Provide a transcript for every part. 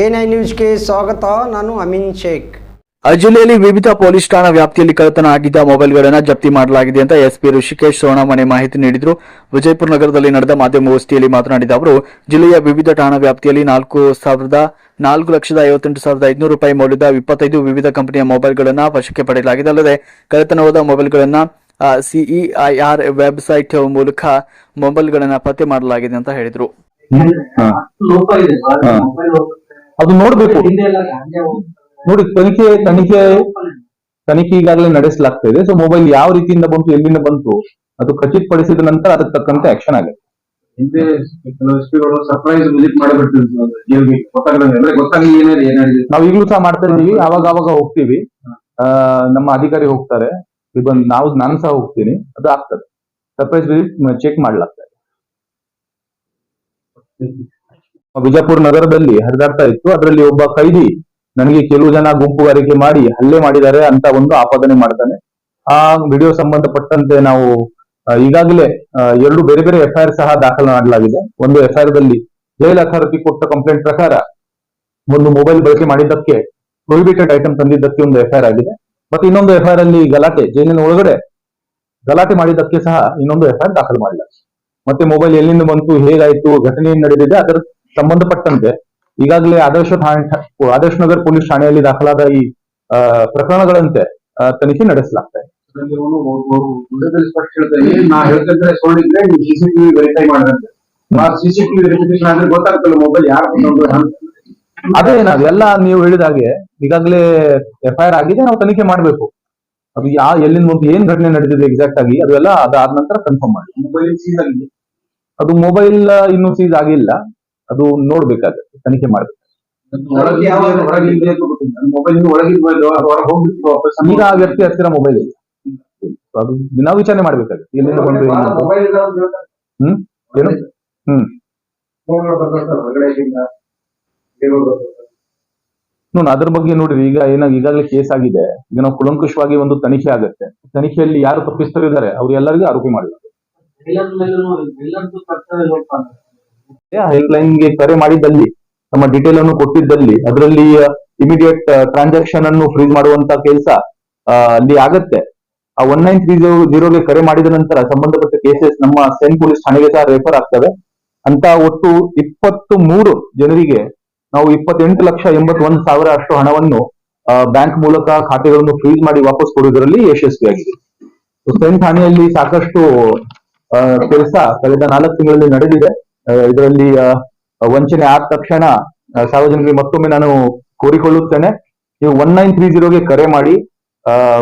N I ನ್ಯೂಸ್ಗೆ ಸ್ವಾಗತ ನಾನು ಅಮಿನ್ ಶೇಖ್. ಜಿಲ್ಲೆಯಲ್ಲಿ ವಿವಿಧ ಪೊಲೀಸ್ ಠಾಣಾ ವ್ಯಾಪ್ತಿಯಲ್ಲಿ ಕಳ್ಳತನ ಆಗಿದ್ದ ಮೊಬೈಲ್ಗಳನ್ನು ಜಪ್ತಿ ಮಾಡಲಾಗಿದೆ ಅಂತ ಎಸ್ಪಿ ಋಷಿಕೇಶ್ ಸೋಣಮನೆ ಮಾಹಿತಿ ನೀಡಿದರು. ವಿಜಯಪುರ ನಗರದಲ್ಲಿ ನಡೆದ ಮಾಧ್ಯಮಗೋಷ್ಠಿಯಲ್ಲಿ ಮಾತನಾಡಿದ ಅವರು ಜಿಲ್ಲೆಯ ವಿವಿಧ ಠಾಣಾ ವ್ಯಾಪ್ತಿಯಲ್ಲಿ ನಾಲ್ಕು ಸಾವಿರದ ನಾಲ್ಕು ಲಕ್ಷದ ಐವತ್ತೆಂಟು ಸಾವಿರದ ಐದುನೂರು ರೂಪಾಯಿ ಮೌಲ್ಯದ ಇಪ್ಪತ್ತೈದು ವಿವಿಧ ಕಂಪನಿಯ ಮೊಬೈಲ್ಗಳನ್ನು ವಶಕ್ಕೆ ಪಡೆಯಲಾಗಿದೆ. ಅಲ್ಲದೆ ಕಳ್ಳತನವಾದ ಮೊಬೈಲ್ಗಳನ್ನು ಸಿಇಐಆರ್ ವೆಬ್ಸೈಟ್ ಮೂಲಕ ಮೊಬೈಲ್ಗಳನ್ನು ಪತ್ತೆ ಮಾಡಲಾಗಿದೆ ಅಂತ ಹೇಳಿದರು. ಅದು ನೋಡ್ಬೇಕು. ನೋಡಿ ತನಿಖೆ ತನಿಖೆ ತನಿಖೆ ಈಗಾಗಲೇ ನಡೆಸಲಾಗ್ತಾ ಇದೆ. ಸೊ ಮೊಬೈಲ್ ಯಾವ ರೀತಿಯಿಂದ ಬಂತು ಎಲ್ಲಿಂದ ಬಂತು ಅದು ಖಚಿತಪಡಿಸಿದ ನಂತರ ಅದಕ್ಕೆ ತಕ್ಕಂತೆ ಆಕ್ಷನ್ ಆಗುತ್ತೆ. ಹಿಂದೆ ಕೆಲವು ಎಸ್ಪಿಗಳು ಸರ್ಪ್ರೈಸ್ ವಿಸಿಟ್ ಮಾಡಿಬಿಡ್ತೀವಿ ನಾವು ಈಗಲೂ ಸಹ ಮಾಡ್ತಾ ಇದೀವಿ ಅವಾಗ ಅವಾಗ ಹೋಗ್ತೀವಿ ನಮ್ಮ ಅಧಿಕಾರಿ ಹೋಗ್ತಾರೆ. ಇವನ್ ನಾವು ನಾನು ಸಹ ಹೋಗ್ತೀನಿ. ಅದು ಆಗ್ತದೆ. ಸರ್ಪ್ರೈಸ್ ವಿಸಿಟ್ ಚೆಕ್ ಮಾಡ್ಲಾಗ್ತದೆ. ವಿಜಯಪುರ ನಗರದಲ್ಲಿ ಹರಿದಾಡ್ತಾ ಇತ್ತು. ಅದರಲ್ಲಿ ಒಬ್ಬ ಕೈದಿ ನನಗೆ ಕೆಲವು ಜನ ಗುಂಪುಗಾರಿಕೆ ಮಾಡಿ ಹಲ್ಲೆ ಮಾಡಿದ್ದಾರೆ ಅಂತ ಒಂದು ಆಪಾದನೆ ಮಾಡ್ತಾನೆ. ಆ ವಿಡಿಯೋ ಸಂಬಂಧಪಟ್ಟಂತೆ ನಾವು ಈಗಾಗಲೇ ಎರಡು ಬೇರೆ ಬೇರೆ ಎಫ್ಐಆರ್ ಸಹ ದಾಖಲು ಮಾಡಲಾಗಿದೆ. ಒಂದು ಎಫ್ಐಆರ್ ದಲ್ಲಿ ಜೈಲ್ ಅಥಾರಿಟಿ ಕೊಟ್ಟ ಕಂಪ್ಲೇಂಟ್ ಪ್ರಕಾರ ಒಂದು ಮೊಬೈಲ್ ಬಳಕೆ ಮಾಡಿದ್ದಕ್ಕೆ ಪ್ರೊಹಿಬಿಟೆಡ್ ಐಟಮ್ ತಂದಿದ್ದಕ್ಕೆ ಒಂದು ಎಫ್ಐಆರ್ ಆಗಿದೆ. ಮತ್ತೆ ಇನ್ನೊಂದು ಎಫ್ಐಆರ್ ಅಲ್ಲಿ ಗಲಾಟೆ, ಜೈಲಿನ ಒಳಗಡೆ ಗಲಾಟೆ ಮಾಡಿದ್ದಕ್ಕೆ ಸಹ ಇನ್ನೊಂದು ಎಫ್ಐಆರ್ ದಾಖಲು ಮಾಡಲಾಗಿದೆ ಮತ್ತೆ ಮೊಬೈಲ್ ಎಲ್ಲಿಂದ ಬಂತು, ಹೇಗಾಯ್ತು, ಘಟನೆ ನಡೆದಿದೆ, ಅದರ ಸಂಬಂಧಪಟ್ಟಂತೆ ಈಗಾಗಲೇ ಆದರ್ಶ ಠಾಣೆ ಆದರ್ಶ ನಗರ್ ಪೊಲೀಸ್ ಠಾಣೆಯಲ್ಲಿ ದಾಖಲಾದ ಈ ಪ್ರಕರಣಗಳಂತೆ ತನಿಖೆ ನಡೆಸಲಾಗ್ತಾ ಇದೆ. ಅದೇ ಎಲ್ಲ ನೀವು ಹೇಳಿದ ಹಾಗೆ ಈಗಾಗಲೇ ಎಫ್ಐಆರ್ ಆಗಿದೆ ನಾವು ತನಿಖೆ ಮಾಡಬೇಕು. ಅದು ಯಾ ಎಲ್ಲಿಂದ ಒಂದು ಏನ್ ಘಟನೆ ನಡೆದಿದೆ ಎಕ್ಸಾಕ್ಟ್ ಆಗಿ ಅದೆಲ್ಲ ಅದಾದ ನಂತರ ಕನ್ಫರ್ಮ್ ಮಾಡಿ ಮೊಬೈಲ್ ಸೀಸ್ ಆಗಿದೆ. ಅದು ಮೊಬೈಲ್ ಇನ್ನೂ ಸೀಸ್ ಆಗಿಲ್ಲ. ಅದು ನೋಡ್ಬೇಕಾಗತ್ತೆ ತನಿಖೆ ಮಾಡ್ಬೇಕು ಈಗ ಆ ವ್ಯಕ್ತಿ ಹತ್ತಿರ ಮೊಬೈಲ್ ಇಲ್ಲ. ಅದು ನಾವು ವಿಚಾರಣೆ ಮಾಡ್ಬೇಕಾಗತ್ತೆ. ಎಲ್ಲಿಂದ ಬಂದು. ಹ್ಮ್? ಏನು? ಹ್ಮ್. ನೋಡ್ ಅದ್ರ ಬಗ್ಗೆ ನೋಡ್ರಿ ಈಗ ಏನಾಗ ಈಗಾಗಲೇ ಕೇಸ್ ಆಗಿದೆ. ಈಗ ನಾವು ಕುಲಂಕುಷವಾಗಿ ಒಂದು ತನಿಖೆ ಆಗುತ್ತೆ. ತನಿಖೆಯಲ್ಲಿ ಯಾರು ತಪ್ಪಿಸ್ತರಿದ್ದಾರೆ ಅವ್ರು ಎಲ್ಲರಿಗೂ ಆರೋಪಿ ಮಾಡಬೇಕು ಹೆಲ್ಪ್ಗೆ ಕರೆ ಮಾಡಿದ್ದಲ್ಲಿ, ನಮ್ಮ ಡೀಟೇಲ್ ಅನ್ನು ಕೊಟ್ಟಿದ್ದಲ್ಲಿ, ಅದರಲ್ಲಿ ಇಮಿಡಿಯೇಟ್ ಟ್ರಾನ್ಸಾಕ್ಷನ್ ಅನ್ನು ಫ್ರೀಸ್ ಮಾಡುವಂತ ಕೆಲಸ ಅಲ್ಲಿ ಆಗತ್ತೆ. ಆ ಒನ್ ನೈನ್ ತ್ರೀ ಜೀರೋ ಜೀರೋಗೆ ಕರೆ ಮಾಡಿದ ನಂತರ ಸಂಬಂಧಪಟ್ಟ ಕೇಸಸ್ ನಮ್ಮ ಸೆನ್ ಪೊಲೀಸ್ ಠಾಣೆಗೆ ಸಹ ರೆಫರ್ ಆಗ್ತವೆ. ಅಂತ ಒಟ್ಟು ಇಪ್ಪತ್ತು ಮೂರು ಜನರಿಗೆ ನಾವು ಇಪ್ಪತ್ತೆಂಟು ಲಕ್ಷ ಎಂಬತ್ತೊಂದು ಸಾವಿರ ಅಷ್ಟು ಹಣವನ್ನು ಬ್ಯಾಂಕ್ ಮೂಲಕ ಖಾತೆಗಳನ್ನು ಫ್ರೀಸ್ ಮಾಡಿ ವಾಪಸ್ ಕೊಡುವುದರಲ್ಲಿ ಯಶಸ್ವಿಯಾಗಿದೆ ಸೇನ್ ಠಾಣೆಯಲ್ಲಿ ಸಾಕಷ್ಟು ಕೆಲಸ ಕಳೆದ ನಾಲ್ಕು ತಿಂಗಳಲ್ಲಿ ನಡೆದಿದೆ. ಇದರಲ್ಲಿ ವಂಚನೆ ಆದ ತಕ್ಷಣ ಸಾರ್ವಜನಿಕರಿಗೆ ಮತ್ತೊಮ್ಮೆ ನಾನು ಕೋರಿಕೊಳ್ಳುತ್ತೇನೆ. ನೀವು ಒನ್ ನೈನ್ ತ್ರೀ ಜೀರೋಗೆ ಕರೆ ಮಾಡಿ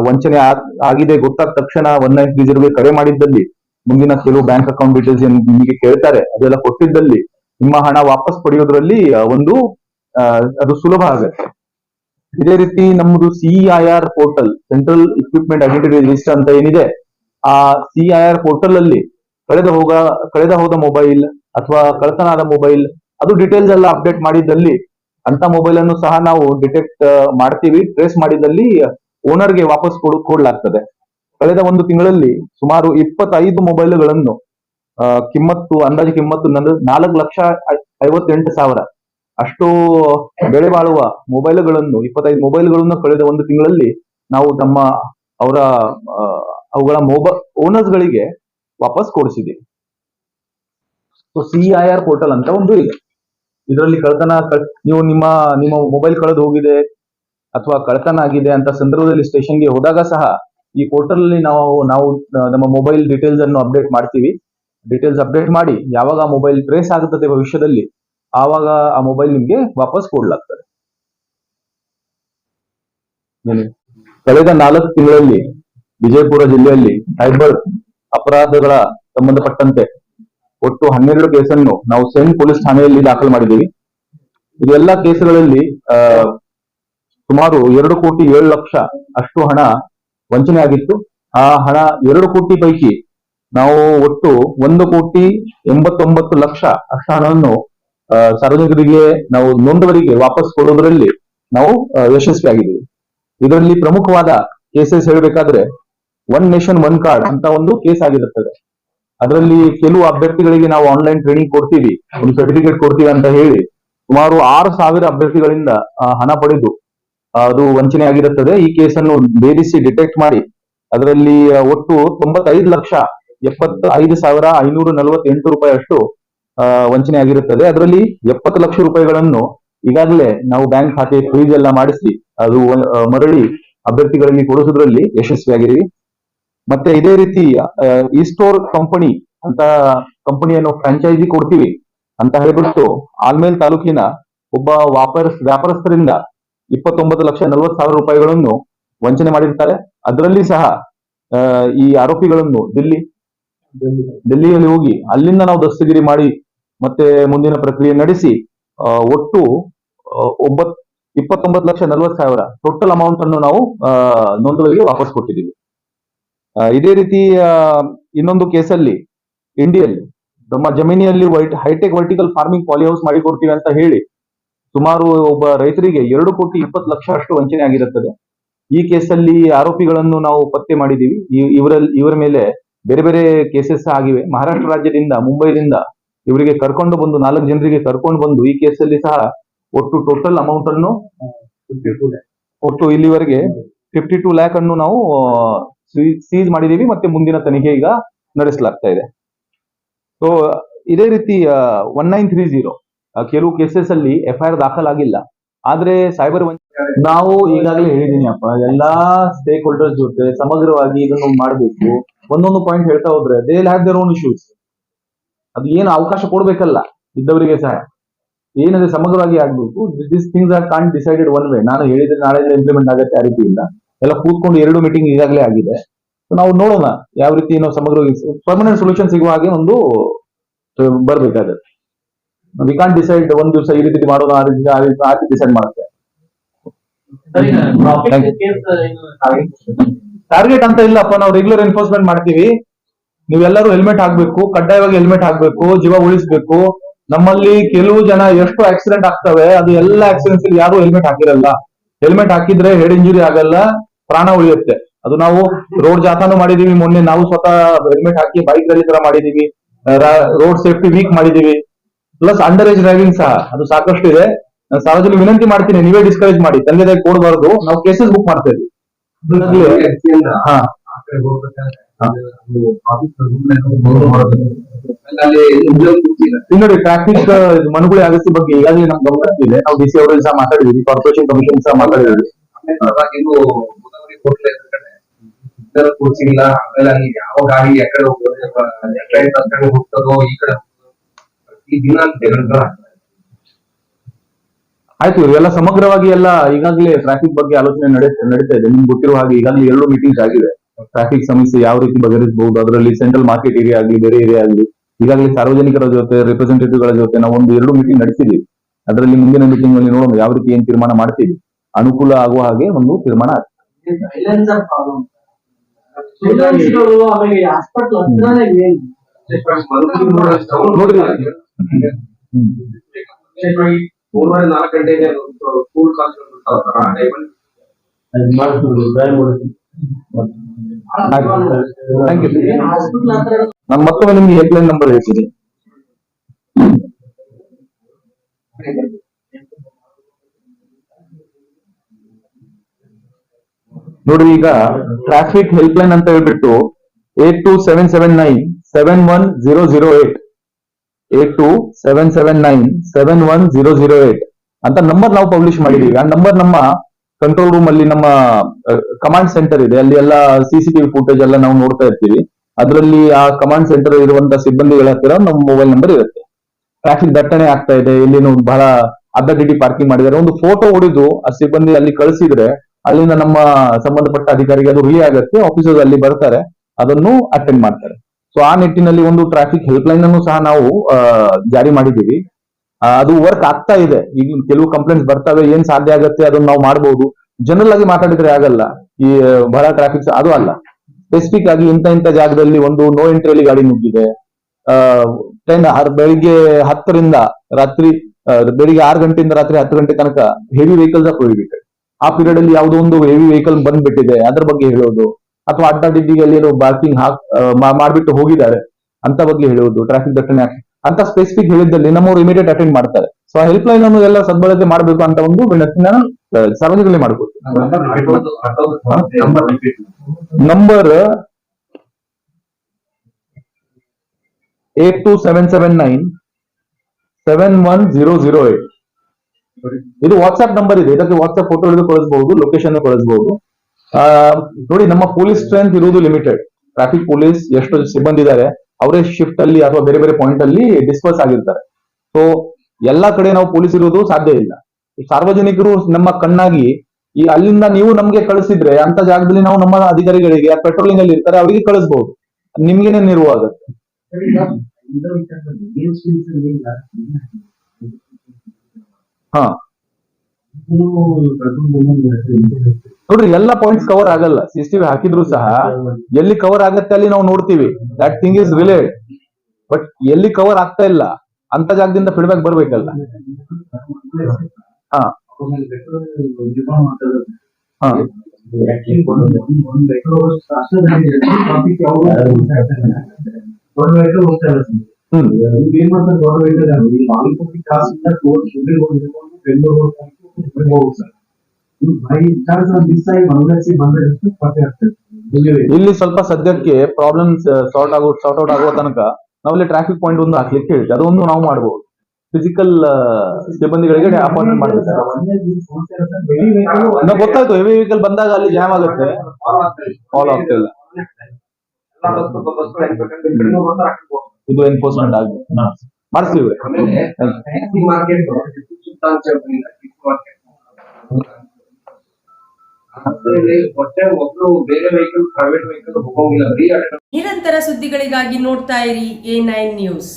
ವಂಚನೆ ಆಗ್- ಆಗಿದೆ, ಗೊತ್ತಾದ ತಕ್ಷಣ ಒನ್ ನೈನ್ ತ್ರೀ ಜೀರೋಗೆ ಕರೆ ಮಾಡಿದ್ದಲ್ಲಿ, ಮುಂದಿನ ಕೆಲವು ಬ್ಯಾಂಕ್ ಅಕೌಂಟ್ ಡೀಟೇಲ್ಸ್ ನಿಮಗೆ ಕೇಳ್ತಾರೆ, ಅದೆಲ್ಲ ಕೊಟ್ಟಿದ್ದಲ್ಲಿ, ನಿಮ್ಮ ಹಣ ವಾಪಸ್ ಪಡೆಯೋದ್ರಲ್ಲಿ ಒಂದು ಅದು ಸುಲಭ ಆಗುತ್ತೆ. ಇದೇ ರೀತಿ ನಮ್ಮದು CIR portal, central equipment identity register ಅಂತ ಏನಿದೆ, ಆ ಸಿಐಆರ್ ಪೋರ್ಟಲ್ ಅಲ್ಲಿ ಕಳೆದ ಹೋಗ, ಕಳೆದ ಹೋದ ಮೊಬೈಲ್ ಅಥವಾ ಕಳತನ ಆದ ಮೊಬೈಲ್ ಅದು ಡೀಟೇಲ್ಸ್ ಎಲ್ಲ ಅಪ್ಡೇಟ್ ಮಾಡಿದ್ದಲ್ಲಿ ಅಂತ ಮೊಬೈಲ್ ಅನ್ನು ಸಹ ನಾವು ಡಿಟೆಕ್ಟ್ ಮಾಡ್ತೀವಿ. ಟ್ರೇಸ್ ಮಾಡಿದಲ್ಲಿ ಓನರ್ಗೆ ವಾಪಸ್ ಕೊಡು, ಕೊಡ್ಲಾಗ್ತದೆ. ಕಳೆದ ಒಂದು ತಿಂಗಳಲ್ಲಿ ಸುಮಾರು ಇಪ್ಪತ್ತೈದು ಮೊಬೈಲ್ಗಳನ್ನು ಕಿಮ್ಮತ್ತು, ಅಂದಾಜು ಕಿಮ್ಮತ್ತು ನಾಲ್ಕು ಲಕ್ಷ ಐವತ್ತೆಂಟು ಸಾವಿರ ಅಷ್ಟು ಬೆಳೆ ಬಾಳುವ ಮೊಬೈಲ್ಗಳನ್ನು ಇಪ್ಪತ್ತೈದು ಮೊಬೈಲ್ಗಳನ್ನು ಕಳೆದ ಒಂದು ತಿಂಗಳಲ್ಲಿ ನಾವು ನಮ್ಮ ಅವರ ಅವುಗಳ ಮೊಬೈಲ್ ಓನರ್ಸ್ ಗಳಿಗೆ ವಾಪಸ್ ಕೊಡಿಸಿದ್ದೀವಿ. ಸೊ ಸಿಐಆರ್ ಪೋರ್ಟಲ್ ಅಂತ ಒಂದು ಇದೆ. ಇದರಲ್ಲಿ ಕಳ್ತನ ನೀವು ನಿಮ್ಮ ನಿಮ್ಮ ಮೊಬೈಲ್ ಕಳೆದು ಹೋಗಿದೆ ಅಥವಾ ಕಳ್ತನ ಆಗಿದೆ ಅಂತ ಸಂದರ್ಭದಲ್ಲಿ ಸ್ಟೇಷನ್ಗೆ ಹೋದಾಗ ಸಹ ಈ ಪೋರ್ಟಲ್ ಅಲ್ಲಿ ನಾವು ನಾವು, ನಮ್ಮ ಮೊಬೈಲ್ ಡೀಟೇಲ್ಸ್ ಅನ್ನು ಅಪ್ಡೇಟ್ ಮಾಡ್ತೀವಿ. ಡೀಟೇಲ್ಸ್ ಅಪ್ಡೇಟ್ ಮಾಡಿ ಯಾವಾಗ ಮೊಬೈಲ್ ಟ್ರೇಸ್ ಆಗುತ್ತದೆ ಭವಿಷ್ಯದಲ್ಲಿ, ಆವಾಗ ಆ ಮೊಬೈಲ್ ನಿಮ್ಗೆ ವಾಪಸ್ ಕೊಡ್ಲಾಗ್ತದೆ? ಕಳೆದ ನಾಲ್ಕು ತಿಂಗಳಲ್ಲಿ, ವಿಜಯಪುರ ಜಿಲ್ಲೆಯಲ್ಲಿ ಸೈಬರ್ ಅಪರಾಧಗಳ ಸಂಬಂಧಪಟ್ಟಂತೆ ಒಟ್ಟು ಹನ್ನೆರಡು ಕೇಸನ್ನು ನಾವು ಸೆನ್ ಪೊಲೀಸ್ ಠಾಣೆಯಲ್ಲಿ ದಾಖಲು ಮಾಡಿದ್ದೀವಿ. ಇದೆಲ್ಲ ಕೇಸುಗಳಲ್ಲಿ ಸುಮಾರು ಎರಡು ಕೋಟಿ ಏಳು ಲಕ್ಷ ಅಷ್ಟು ಹಣ ವಂಚನೆ ಆಗಿತ್ತು. ಆ ಹಣ ಎರಡು ಕೋಟಿ ಪೈಕಿ ನಾವು ಒಟ್ಟು ಒಂದು ಕೋಟಿ ಎಂಬತ್ತೊಂಬತ್ತು ಲಕ್ಷ ಅಷ್ಟು ಹಣವನ್ನು ಸಾರ್ವಜನಿಕರಿಗೆ ನಾವು ನೊಂದವರಿಗೆ ವಾಪಸ್ ಕೊಡೋದರಲ್ಲಿ ನಾವು ಯಶಸ್ವಿ ಆಗಿದ್ದೀವಿ. ಇದರಲ್ಲಿ ಪ್ರಮುಖವಾದ ಕೇಸಸ್ ಹೇಳಬೇಕಾದ್ರೆ, ಒನ್ ನೇಷನ್ ಒನ್ ಕಾರ್ಡ್ ಅಂತ ಒಂದು ಕೇಸ್ ಆಗಿರುತ್ತದೆ ಅದರಲ್ಲಿ ಕೆಲವು ಅಭ್ಯರ್ಥಿಗಳಿಗೆ ನಾವು ಆನ್ಲೈನ್ ಟ್ರೈನಿಂಗ್ ಕೊಡ್ತೀವಿ, ಒಂದು ಸರ್ಟಿಫಿಕೇಟ್ ಕೊಡ್ತೀವಿ ಅಂತ ಹೇಳಿ, ಸುಮಾರು ಆರು ಸಾವಿರ ಅಭ್ಯರ್ಥಿಗಳಿಂದ ಹಣ ಪಡೆದು ಅದು ವಂಚನೆ ಆಗಿರುತ್ತದೆ. ಈ ಕೇಸನ್ನು ಭೇದಿಸಿ ಡಿಟೆಕ್ಟ್ ಮಾಡಿ, ಅದರಲ್ಲಿ ಒಟ್ಟು ತೊಂಬತ್ತೈದು ಲಕ್ಷ ಎಪ್ಪತ್ತ ಐದು ಸಾವಿರ ಐನೂರ ನಲವತ್ತೆಂಟು ರೂಪಾಯಿ ಅಷ್ಟು ವಂಚನೆ ಆಗಿರುತ್ತದೆ. ಅದರಲ್ಲಿ ಎಪ್ಪತ್ತು ಲಕ್ಷ ರೂಪಾಯಿಗಳನ್ನು ಈಗಾಗಲೇ ನಾವು ಬ್ಯಾಂಕ್ ಖಾತೆ ಫ್ರೀಜ್ ಎಲ್ಲ ಮಾಡಿಸಿ, ಅದು ಮರಳಿ ಅಭ್ಯರ್ಥಿಗಳಿಗೆ ಕೊಡಿಸೋದ್ರಲ್ಲಿ ಯಶಸ್ವಿಯಾಗಿದ್ದೀವಿ. ಮತ್ತೆ ಇದೇ ರೀತಿ ಈ ಸ್ಟೋರ್ ಕಂಪನಿ ಅಂತ ಕಂಪನಿಯನ್ನು ಫ್ರಾಂಚೈಸಿ ಕೊಡ್ತೀವಿ ಅಂತ ಹೇಳ್ಬಿಟ್ಟು ಆಲ್ಮೇಲ್ ತಾಲೂಕಿನ ಒಬ್ಬ ವ್ಯಾಪಾರ ವ್ಯಾಪಾರಸ್ಥರಿಂದ ಇಪ್ಪತ್ತೊಂಬತ್ತು ಲಕ್ಷ ನಲವತ್ತು ಸಾವಿರ ರೂಪಾಯಿಗಳನ್ನು ವಂಚನೆ ಮಾಡಿರ್ತಾರೆ. ಅದರಲ್ಲಿ ಸಹ ಈ ಆರೋಪಿಗಳನ್ನು ದಿಲ್ಲಿ, ದಿಲ್ಲಿಯಲ್ಲಿ ಹೋಗಿ ಅಲ್ಲಿಂದ ನಾವು ದಸ್ತಗಿರಿ ಮಾಡಿ ಮತ್ತೆ ಮುಂದಿನ ಪ್ರಕ್ರಿಯೆ ನಡೆಸಿ ಒಟ್ಟು ಒಂಬತ್, ಇಪ್ಪತ್ತೊಂಬತ್ತು ಲಕ್ಷ ನಲವತ್ತು ಸಾವಿರ ಟೋಟಲ್ ಅಮೌಂಟ್ ಅನ್ನು ನಾವು ನೋಂದಣಿಗೆ ವಾಪಸ್ ಕೊಟ್ಟಿದ್ದೀವಿ. ಇದೇ ರೀತಿ ಇನ್ನೊಂದು ಕೇಸಲ್ಲಿ ಇಂಡಿಯಲ್ಲಿ ನಮ್ಮ ಜಮೀನಿನಲ್ಲಿ white hi-tech vertical farming polyhouse ಮಾಡಿಕೊಡ್ತೀವಿ ಅಂತ ಹೇಳಿ ಸುಮಾರು ಒಬ್ಬ ರೈತರಿಗೆ ಎರಡು ಕೋಟಿ ಇಪ್ಪತ್ತು ಲಕ್ಷ ಅಷ್ಟು ವಂಚನೆ ಆಗಿರುತ್ತದೆ. ಈ ಕೇಸಲ್ಲಿ ಆರೋಪಿಗಳನ್ನು ನಾವು ಪತ್ತೆ ಮಾಡಿದ್ದೀವಿ. ಇವರ ಇವರಲ್ಲಿ ಇವರ ಮೇಲೆ ಬೇರೆ ಬೇರೆ ಕೇಸಸ್ ಆಗಿವೆ. ಮಹಾರಾಷ್ಟ್ರ ರಾಜ್ಯದಿಂದ ಮುಂಬೈದಿಂದ ಇವರಿಗೆ ಕರ್ಕೊಂಡು ಬಂದು ನಾಲ್ಕು ಜನರಿಗೆ ಕರ್ಕೊಂಡು ಬಂದು ಈ ಕೇಸಲ್ಲಿ ಸಹ ಒಟ್ಟು ಟೋಟಲ್ ಅಮೌಂಟ್ ಅನ್ನು ಒಟ್ಟು ಇಲ್ಲಿವರೆಗೆ ಫಿಫ್ಟಿ ಟೂ ಲ್ಯಾಕ್ ಅನ್ನು ನಾವು ಸೀಸ್ ಮಾಡಿದೀವಿ ಮತ್ತೆ ಮುಂದಿನ ತನಿಖೆ ಈಗ ನಡೆಸಲಾಗ್ತಾ ಇದೆ. ಸೊ ಇದೇ ರೀತಿ ಒನ್ ನೈನ್ ತ್ರೀ ಜೀರೋ ಕೆಲವು ಕೇಸಸ್ ಅಲ್ಲಿ ಎಫ್ ಐ ಆರ್ ದಾಖಲಾಗಿಲ್ಲ. ಆದ್ರೆ ಸೈಬರ್ ನಾವು ಈಗಾಗಲೇ ಹೇಳಿದೀನಿ ಅಪ್ಪ ಎಲ್ಲಾ ಸ್ಟೇಕ್ ಹೋಲ್ಡರ್ ಜೊತೆ ಸಮಗ್ರವಾಗಿ ಇದನ್ನು ಮಾಡಬೇಕು. ಒಂದೊಂದು ಪಾಯಿಂಟ್ ಹೇಳ್ತಾ ಹೋದ್ರೆ they have their own issues ಅದು ಏನು ಅವಕಾಶ ಕೊಡ್ಬೇಕಲ್ಲ, ಇದ್ದವರಿಗೆ ಸಹ. ಏನಿದೆ ಸಮಗ್ರವಾಗಿ ಆಗ್ಬೇಕು. This things are can't decided one way ನಾನು ಹೇಳಿದ್ರೆ ನಾಳೆ ಇಂಪ್ಲಿಮೆಂಟ್ ಆಗುತ್ತೆ ಆ ರೀತಿ ಇಲ್ಲ. ಎಲ್ಲ ಕೂತ್ಕೊಂಡು ಎರಡು ಮೀಟಿಂಗ್ ಈಗಾಗಲೇ ಆಗಿದೆ. ನಾವು ನೋಡೋಣ ಯಾವ ರೀತಿ ನಾವು ಸಮಗ್ರವಾಗಿ ಪರ್ಮನೆಂಟ್ ಸೊಲ್ಯೂಷನ್ ಸಿಗುವ ಹಾಗೆ ಒಂದು ಬರ್ಬೇಕಾಗತ್ತೆ. ವಿ ಕಾಂಟ್ ಡಿಸೈಡ್ ಒಂದ್ ದಿವಸ ಈ ರೀತಿ ಮಾಡೋಣ ಆ ರೀತಿ ಆ ರೀತಿ- ಆ ರೀತಿ ಡಿಸೈಡ್ ಮಾಡುತ್ತೆ. ಟಾರ್ಗೆಟ್ ಅಂತ ಇಲ್ಲಪ್ಪ ನಾವು ರೆಗ್ಯುಲರ್ ಎನ್ಫೋರ್ಸ್ಮೆಂಟ್ ಮಾಡ್ತೀವಿ. ನೀವೆಲ್ಲರೂ ಹೆಲ್ಮೆಟ್ ಹಾಕ್ಬೇಕು ಕಡ್ಡಾಯವಾಗಿ ಹೆಲ್ಮೆಟ್ ಹಾಕ್ಬೇಕು ಜೀವ ಉಳಿಸ್ಬೇಕು. ನಮ್ಮಲ್ಲಿ ಕೆಲವು ಜನ ಎಷ್ಟು ಆಕ್ಸಿಡೆಂಟ್ ಆಗ್ತವೆ ಅದು ಎಲ್ಲ ಆಕ್ಸಿಡೆಂಟ್ಸ್ ಯಾರು ಹೆಲ್ಮೆಟ್ ಹಾಕಿರಲ್ಲ. ಹೆಲ್ಮೆಟ್ ಹಾಕಿದ್ರೆ ಹೆಡ್ ಇಂಜುರಿ ಆಗಲ್ಲ. ಪ್ರಾಣ ಉಳಿಯುತ್ತೆ. ಅದು ನಾವು ರೋಡ್ ಜಾಥಾನು ಮಾಡಿದೀವಿ. ಮೊನ್ನೆ ನಾವು ಸ್ವತಃ ಹೆಲ್ಮೆಟ್ ಹಾಕಿ ಬೈಕ್ ರಲ್ಲಿ ತರ ಮಾಡಿದೀವಿ. ರೋಡ್ ಸೇಫ್ಟಿ ವೀಕ್ ಮಾಡಿದೀವಿ. ಪ್ಲಸ್ ಅಂಡರ್ ಏಜ್ ಡ್ರೈವಿಂಗ್ ಸಹ ಅದು ಸಾಕಷ್ಟು ಇದೆ. ಸಾರ್ವಜನಿಕ ವಿನಂತಿ ಮಾಡ್ತೀನಿ ನೀವೇ ಡಿಸ್ಕರೇಜ್ ಮಾಡಿ. ತಂದೆ ತಾಯಿ ಕೊಡಬಾರ್ದು ನಾವು ಕೇಸಸ್ ಬುಕ್ ಮಾಡ್ತಾ ಇದ್ವಿ ನೋಡಿ ಟ್ರಾಫಿಕ್ ಮನುಗಳ ಅಗತ್ಯ ಬಗ್ಗೆ ಈಗಾಗಲೇ ನಮ್ಗೆ ಇದೆ ನಾವು ಡಿಸಿ ಅವರಲ್ಲಿ ಸಹ ಮಾತಾಡಿದ್ವಿ. ಕಾರ್ಪೊರೇಷನ್ ಕಮಿಷನ್ ಸಹ ಮಾತಾಡಿದ್ವಿ. ಕೂರ್ಸಿಲ್ಲ ಆಮೇಲೆ ಅಲ್ಲಿ ಯಾವ ಗಾಡಿ ಎಕಡೆ ಹೋಗ್ತದೆ ಟ್ರೈನ್ ಕಡೆ ಹೋಗ್ತದೋ ಈ ಕಡೆ ಈ ದಿನ ಆಯ್ತು, ಇವೆಲ್ಲ ಸಮಗ್ರವಾಗಿ ಎಲ್ಲ ಈಗಾಗಲೇ ಟ್ರಾಫಿಕ್ ಬಗ್ಗೆ ಆಲೋಚನೆ ನಡೆಯುತ್ತೆ ನಡೀತಾ ಇದೆ. ನಿಮ್ಗೆ ಗೊತ್ತಿರುವ ಹಾಗೆ ಈಗಾಗಲೇ ಎರಡು ಮೀಟಿಂಗ್ಸ್ ಆಗಿದೆ. ಟ್ರಾಫಿಕ್ ಸಮಸ್ಯೆ ಯಾವ ರೀತಿ ಬಗೆಹರಿಸಬಹುದು, ಅದರಲ್ಲಿ ಸೆಂಟ್ರಲ್ ಮಾರ್ಕೆಟ್ ಏರಿಯಾ ಆಗಲಿ, ಬೇರೆ ಏರಿಯಾ ಆಗಲಿ, ಈಗಾಗಲೇ ಸಾರ್ವಜನಿಕರ ಜೊತೆ ರಿಪ್ರೆಸೆಂಟೇಟಿವ್ಗಳ ಜೊತೆ ನಾವು ಒಂದು ಎರಡು ಮೀಟಿಂಗ್ ನಡೆಸಿದ್ವಿ ಅದರಲ್ಲಿ ಮುಂದಿನ ಮೀಟಿಂಗ್ ಅಲ್ಲಿ ನೋಡೋಣ, ಯಾವ ರೀತಿ ಏನ್ ತೀರ್ಮಾನ ಮಾಡ್ತೀವಿ. ಅನುಕೂಲ ಆಗುವ ಹಾಗೆ ಒಂದು ತೀರ್ಮಾನ ಆಗ್ತದೆ ಆಮೇಲೆ ಹಾಸ್ಪಿಟಲ್ ಹತ್ರನೇ ನೋಡ್ರಿ. ಮೂರುವರೆ ನಾಲ್ಕು ಗಂಟೆಗೆ ಸ್ಕೂಲ್ ಕಾಲೇಜ್ ಬಿಡ್ತಾರ ಥ್ಯಾಂಕ್ ಯು ಹಾಸ್ಪಿಟಲ್ ಹತ್ರ ನಾನು ಮತ್ತೊಮ್ಮೆ ನಿಮ್ಗೆ ಹೆಲ್ಪ್ಲೈನ್ ನಂಬರ್ ಹೇಳ್ತೀನಿ ನೋಡ್ರಿ ಈಗ ಟ್ರಾಫಿಕ್ ಹೆಲ್ಪ್ ಲೈನ್ ಅಂತ ಹೇಳ್ಬಿಟ್ಟು eight two seven seven nine seven one zero zero eight eight two seven seven nine seven one zero zero eight ಅಂತ ನಂಬರ್ ನಾವು ಪಬ್ಲಿಷ್ ಮಾಡಿದೀವಿ ಆ ನಂಬರ್ ನಮ್ಮ ಕಂಟ್ರೋಲ್ ರೂಮ್ ಅಲ್ಲಿ ನಮ್ಮ ಕಮಾಂಡ್ ಸೆಂಟರ್ ಇದೆ. ಅಲ್ಲಿ ಎಲ್ಲ ಸಿಸಿಟಿವಿ ಫುಟೇಜ್ ಎಲ್ಲ ನಾವು ನೋಡ್ತಾ ಇರ್ತೀವಿ. ಅದರಲ್ಲಿ ಆ ಕಮಾಂಡ್ ಸೆಂಟರ್ ಇರುವಂತ ಸಿಬ್ಬಂದಿಗಳ ಹತ್ತಿರ ನಮ್ಮ ಮೊಬೈಲ್ ನಂಬರ್ ಇರುತ್ತೆ. ಟ್ರಾಫಿಕ್ ದಟ್ಟಣೆ ಆಗ್ತಾ ಇದೆ. ಇಲ್ಲಿ ಬಹಳ ಅರ್ಧ ಡಿಟಿ ಪಾರ್ಕಿಂಗ್ ಮಾಡಿದ್ದಾರೆ. ಒಂದು ಫೋಟೋ ಹೊಡೆದು ಆ ಸಿಬ್ಬಂದಿ ಅಲ್ಲಿ ಕಳಿಸಿದ್ರೆ ಅಲ್ಲಿಂದ ನಮ್ಮ ಸಂಬಂಧಪಟ್ಟ ಅಧಿಕಾರಿಗೆ ಅದು ರಿಲೇ ಆಗುತ್ತೆ ಆಫೀಸರ್ ಅಲ್ಲಿ ಬರ್ತಾರೆ, ಅದನ್ನು ಅಟೆಂಡ್ ಮಾಡ್ತಾರೆ. ಸೊ ಆ ನಿಟ್ಟಿನಲ್ಲಿ ಒಂದು ಟ್ರಾಫಿಕ್ ಹೆಲ್ಪ್ ಲೈನ್ ಅನ್ನು ಸಹ ನಾವು ಜಾರಿ ಮಾಡಿದ್ದೀವಿ. ಅದು ವರ್ಕ್ ಆಗ್ತಾ ಇದೆ. ಈಗ ಕೆಲವು ಕಂಪ್ಲೇಂಟ್ಸ್ ಬರ್ತವೆ, ಏನ್ ಸಾಧ್ಯ ಆಗುತ್ತೆ ಅದನ್ನ ನಾವು ಮಾಡಬಹುದು ಜನರಲ್ ಆಗಿ ಮಾತಾಡಿದ್ರೆ ಆಗಲ್ಲ. ಈ ಬಹಳ ಟ್ರಾಫಿಕ್ ಅದು ಅಲ್ಲ. ಸ್ಪೆಸಿಫಿಕ್ ಆಗಿ ಇಂಥ ಇಂಥ ಜಾಗದಲ್ಲಿ ಒಂದು ನೋ ಎಂಟ್ರಿಯಲ್ಲಿ ಗಾಡಿ ನುಗ್ಗಿದೆ. ಟೆನ್ ಬೆಳಿಗ್ಗೆ ಹತ್ತರಿಂದ ರಾತ್ರಿ ಬೆಳಿಗ್ಗೆ ಆರು ಗಂಟೆಯಿಂದ ರಾತ್ರಿ ಹತ್ತು ಗಂಟೆ ತನಕ ಹೆವಿ ವೆಹಿಕಲ್ಸ್ ಪ್ರೊಹಿಬಿಟೆಡ್ ಆ ಪೀರಿಯಡ್ ಅಲ್ಲಿ ಯಾವುದೋ ಒಂದು ಹೆವಿ ವೆಹಿಕಲ್ ಬಂದ್ಬಿಟ್ಟಿದೆ. ಅದ್ರ ಬಗ್ಗೆ ಹೇಳೋದು. ಅಥವಾ ಅಡ್ಡ ಡಿಡ್ಡಿಗೆ ಪಾರ್ಕಿಂಗ್ ಹಾಕ್ ಮಾಡ್ಬಿಟ್ಟು ಹೋಗಿದ್ದಾರೆ ಅಂತ ಬಗ್ಗೆ ಹೇಳೋದು ಟ್ರಾಫಿಕ್ ದಟ್ಟಣೆ ಅಂತ ಸ್ಪೆಸಿಫಿಕ್ ಹೇಳಿದ್ದಲ್ಲಿ ನಮ್ಮವರು ಇಮಿಡಿಯೇಟ್ ಅಟೆಂಡ್ ಮಾಡ್ತಾರೆ. ಸೊ ಆ ಹೆಲ್ಪ್ ಲೈನ್ ಅನ್ನು ಎಲ್ಲ ಸದ್ಬಳಕೆ ಮಾಡಬೇಕು ಅಂತ ಒಂದು ವಿನಂತಿನ ಸಾರ್ವಜನಿಕರಲ್ಲಿ ಮಾಡ್ಕೊಡ್ತೀನಿ number eight two seven seven nine seven one zero zero eight ಇದು ವಾಟ್ಸ್ಆಪ್ ನಂಬರ್ ಇದೆ. ಇದಕ್ಕೆ ವಾಟ್ಸ್ಆಪ್ ಫೋಟೋ ಕಳಿಸಬಹುದು ಲೊಕೇಶನ್ ಕಳಿಸಬಹುದು ನೋಡಿ, ನಮ್ಮ ಪೊಲೀಸ್ ಸ್ಟ್ರೆಂತ್ ಇರುವುದು ಲಿಮಿಟೆಡ್ ಟ್ರಾಫಿಕ್ ಪೊಲೀಸ್ ಎಷ್ಟು ಸಿಬ್ಬಂದಿ ಇದ್ದಾರೆ ಅವರೇ ಶಿಫ್ಟ್ ಅಲ್ಲಿ ಅಥವಾ ಬೇರೆ ಬೇರೆ ಪಾಯಿಂಟ್ ಅಲ್ಲಿ ಡಿಸ್ಪರ್ಸ್ ಆಗಿರ್ತಾರೆ. ಸೊ ಎಲ್ಲಾ ಕಡೆ ನಾವು ಪೊಲೀಸ್ ಇರುವುದು ಸಾಧ್ಯ ಇಲ್ಲ. ಸಾರ್ವಜನಿಕರು ನಮ್ಮ ಕಣ್ಣಾಗಿ, ಈ ಅಲ್ಲಿಂದ ನೀವು ನಮ್ಗೆ ಕಳಿಸಿದ್ರೆ, ಅಂತ ಜಾಗದಲ್ಲಿ ನಾವು ನಮ್ಮ ಅಧಿಕಾರಿಗಳಿಗೆ ಪೆಟ್ರೋಲಿಂಗ್ ಅಲ್ಲಿ ಇರ್ತಾರೆ, ಅವರಿಗೆ ಕಳಿಸಬಹುದು ನಿಮ್ಗೇನೆ ನಿರುವ ಹಾ. ನೋಡ್ರಿ ಎಲ್ಲ ಪಾಯಿಂಟ್ಸ್ ಕವರ್ ಆಗಲ್ಲ. ಸಿಸಿಟಿವಿ ಹಾಕಿದ್ರು ಸಹ ಎಲ್ಲಿ ಕವರ್ ಆಗತ್ತೆ ಅಲ್ಲಿ ನಾವು ನೋಡ್ತೀವಿ. That thing is related but ಎಲ್ಲಿ ಕವರ್ ಆಗ್ತಾ ಇಲ್ಲ ಅಂತ ಜಾಗದಿಂದ ಫೀಡ್ಬ್ಯಾಕ್ ಬರ್ಬೇಕಲ್ಲ. ಹಾ. ಹಾ. ಏನ್ ಮಾಡ್ತಾರೆ ದೊಡ್ಡ ವೆಹಿಕಲ್ ಬಾಗಲಕೋಟೆ ಕಾಸಿಂದ ಬೆಂಗಳೂರು ಹೋಗುತ್ತೆ ಸರ್ ಬೈ ಚಾನ್ಸ್ ಮಿಸ್ ಆಗಿ ಮಂಗಳಸಿ ಬಂದ್ರೆ ಪತ್ತೆ ಆಗ್ತದೆ ಇಲ್ಲಿ ಸ್ವಲ್ಪ ಸದ್ಯಕ್ಕೆ ಪ್ರಾಬ್ಲಮ್ ಸಾರ್ಟ್ ಆಗೋ ಸಾರ್ಟ್ ಔಟ್ ಆಗೋ ತನಕ ನಾವಲ್ಲಿ ಟ್ರಾಫಿಕ್ ಪಾಯಿಂಟ್ ಒಂದು ಹಾಕ್ಲಿಕ್ಕೆ ಹೇಳ್ತೀವಿ ಅದೊಂದು ನಾವು ಮಾಡಬಹುದು ಫಿಸಿಕಲ್ ಸಿಬ್ಬಂದಿಗಳಿಗೆ ಅಪಾಯಿಂಟ್ಮೆಂಟ್ ಮಾಡಬೇಕು ನಮ್ಗೆ ಗೊತ್ತಾಯ್ತು ಹೆವಿ ವೆಹಿಕಲ್ ಬಂದಾಗ ಅಲ್ಲಿ ಜಾಮ್ ಆಗುತ್ತೆ. ಫಾಲೋ ಆಗ್ತಾ ಇಲ್ಲ. ಇದು ಎನ್ಫೋರ್ಸ್ಮೆಂಟ್ ಆಗಿದೆ. ಮಾಡಿಸ್ತೀವಿ ನಿರಂತರ ಸುದ್ದಿಗಳಿಗಾಗಿ ನೋಡ್ತಾ ಇರಿ ಎ ನೈನ್ ನ್ಯೂಸ್